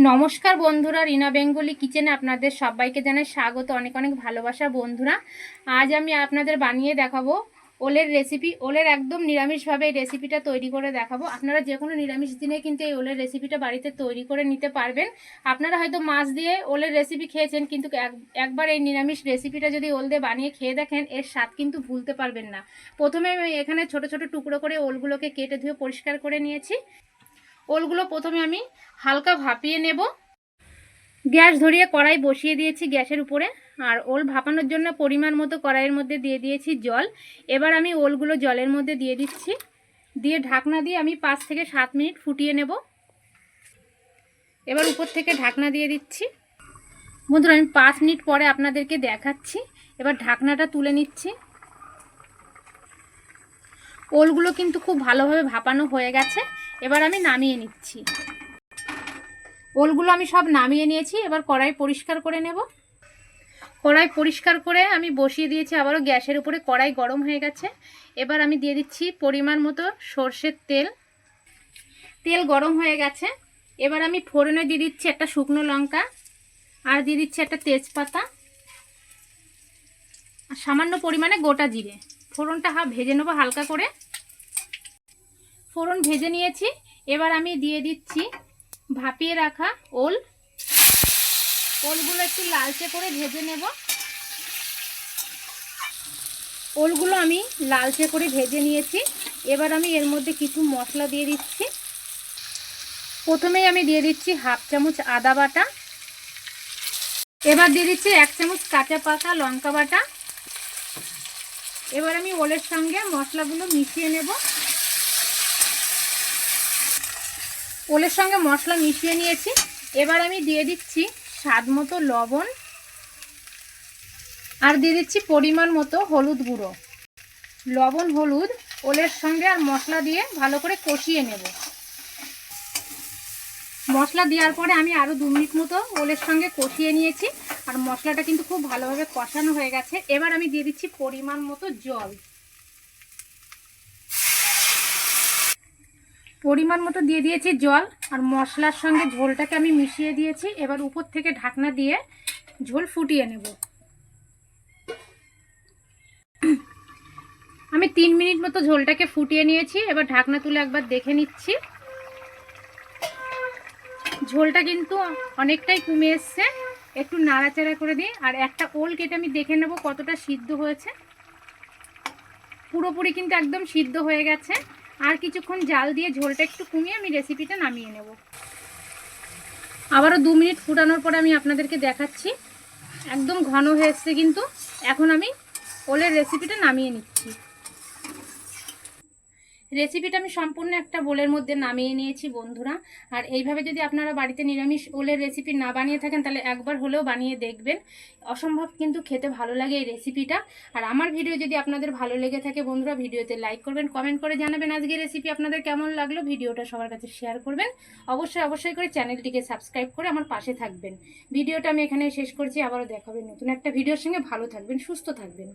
নমস্কার বন্ধুরা, রিনা বেঙ্গলি কিচেনে আপনাদের সবাইকে জানাই স্বাগত। অনেক অনেক ভালোবাসা বন্ধুরা। আজ আমি আপনাদের বানিয়ে দেখাবো ওলের রেসিপি ওলের একদম নিরামিষভাবে এই রেসিপিটা তৈরি করে দেখাবো। আপনারা যে কোনো নিরামিষ দিনে কিন্তু এই ওলের রেসিপিটা বাড়িতে তৈরি করে নিতে পারবেন। আপনারা হয়তো মাছ দিয়ে ওলের রেসিপি খেয়েছেন, কিন্তু এক- একবার এই নিরামিষ রেসিপিটা যদি ওল দিয়ে বানিয়ে খেয়ে দেখেন, এর স্বাদ কিন্তু ভুলতে পারবেন না। প্রথমে আমি এখানে ছোট ছোট টুকরো করে ওলগুলোকে কেটে ধুয়ে পরিষ্কার করে নিয়েছি। ওলগুলো প্রথমে আমি হালকা ভাপিয়ে নেব। গ্যাস ধরিয়ে কড়াই বসিয়ে দিয়েছি গ্যাসের উপরে। আর ওল ভাপানোর জন্য পরিমাণ মতো কড়াইয়ের মধ্যে দিয়ে দিয়েছি জল। এবার আমি ওলগুলো জলের মধ্যে দিয়ে দিচ্ছি। দিয়ে ঢাকনা দিয়ে আমি পাঁচ থেকে সাত মিনিট ফুটিয়ে নেব। এবার উপর থেকে ঢাকনা দিয়ে দিচ্ছি। বন্ধুরা, আমি পাঁচ মিনিট পরে আপনাদেরকে দেখাচ্ছি। এবার ঢাকনাটা তুলে নিচ্ছি। ওলগুলো কিন্তু খুব ভালোভাবে ভাপানো হয়ে গেছে। এবার আমি নামিয়ে নিচ্ছি। ওলগুলো আমি সব নামিয়ে নিয়েছি, এবার কড়াই পরিষ্কার করে নেব। কড়াই পরিষ্কার করে আমি বসিয়ে দিয়েছি, আবারও গ্যাসের উপরে কড়াই গরম হয়ে গেছে। এবার আমি দিয়ে দিচ্ছি পরিমাণ মতো সর্ষের তেল। তেল গরম হয়ে গেছে। এবার আমি ফোড়নে দিয়ে দিচ্ছি একটা শুকনো লঙ্কা আর দিয়ে দিচ্ছি একটা তেজপাতা। আর সামান্য পরিমাণে গোটা জিরে। ফোড়নটা হা, ভেজে নেব হালকা করে। ফোড়ন ভেজে নিয়েছি। এবার আমি দিয়ে দিচ্ছি ভাপিয়ে রাখা ওল। ওলগুলো একটু লালচে করে ভেজে নেব। ওলগুলো আমি লালচে করে ভেজে নিয়েছি। এবার আমি এর মধ্যে কিছু মশলা দিয়ে দিচ্ছি। প্রথমেই আমি দিয়ে দিচ্ছি হাফ চামচ আদা বাটা। এবার দিয়ে দিচ্ছি এক চামচ কাঁচা পাকা লঙ্কা বাটা। এবার আমি ওলের সঙ্গে মশলাগুলো মিশিয়ে নেব। ওলের সঙ্গে মশলা মিশিয়ে নিয়েছি। এবার আমি দিয়ে দিচ্ছি স্বাদ মতো লবণ আর দিয়ে দিচ্ছি পরিমাণ মতো হলুদ গুঁড়ো। লবণ, হলুদ, ওলের সঙ্গে আর মশলা দিয়ে ভালো করে কষিয়ে নেব। মশলা দেওয়ার পরে আমি আরও দু মিনিট মতো ওলের সঙ্গে কষিয়ে নিয়েছি। আর মশলাটা কিন্তু খুব ভালোভাবে কষানো হয়ে গেছে। এবার আমি দিয়ে দিচ্ছি পরিমাণ মতো জল। পরিমাণ মতো দিয়ে দিয়েছি জল আর মশলার সঙ্গে ঝোলটাকে আমি মিশিয়ে দিয়েছি। এবার উপর থেকে ঢাকনা দিয়ে ঝোল ফুটিয়ে নেব। আমি তিন মিনিট মতো ঝোলটাকে ফুটিয়ে নিয়েছি। এবার ঢাকনা তুলে একবার দেখে নিচ্ছি। ঝোলটা কিন্তু অনেকটাই কমে এসছে। একটু নাড়াচাড়া করে দিই। আর একটা ওল কেটে আমি দেখে নেব কতটা সিদ্ধ হয়েছে। পুরোপুরি কিন্তু একদম সিদ্ধ হয়ে গেছে। আর কিছুক্ষণ জাল দিয়ে ঝোলটা একটু কমিয়ে আমি রেসিপিটা নামিয়ে নেব। আবারও দু মিনিট ফুটানোর পরে আমি আপনাদেরকে দেখাচ্ছি। একদম ঘন হয়ে এসছে কিন্তু এখন আমি ওলের রেসিপিটা নামিয়ে নিচ্ছি। রেসিপিটা আমি সম্পূর্ণ একটা বোলের মধ্যে নামিয়ে নিয়েছি, বন্ধুরা। আর এইভাবে যদি আপনারা বাড়িতে নিরামিষ ওলের রেসিপি না বানিয়ে থাকেন, তাহলে একবার হলেও বানিয়ে দেখবেন। অসম্ভব কিন্তু খেতে ভালো লাগে এই রেসিপিটা আর আমার ভিডিও যদি আপনাদের ভালো লেগে থাকে, বন্ধুরা ভিডিওতে লাইক করবেন কমেন্ট করে জানাবেন আজকে রেসিপি আপনাদের কেমন লাগল। ভিডিওটা সবার কাছে শেয়ার করবেন। অবশ্যই অবশ্যই করে চ্যানেলটিকে সাবস্ক্রাইব করে আমার পাশে থাকবেন। ভিডিওটা আমি এখানে শেষ করছি। আবারও দেখাবেন নতুন একটা ভিডিওর সঙ্গে। ভালো থাকবেন, সুস্থ থাকবেন।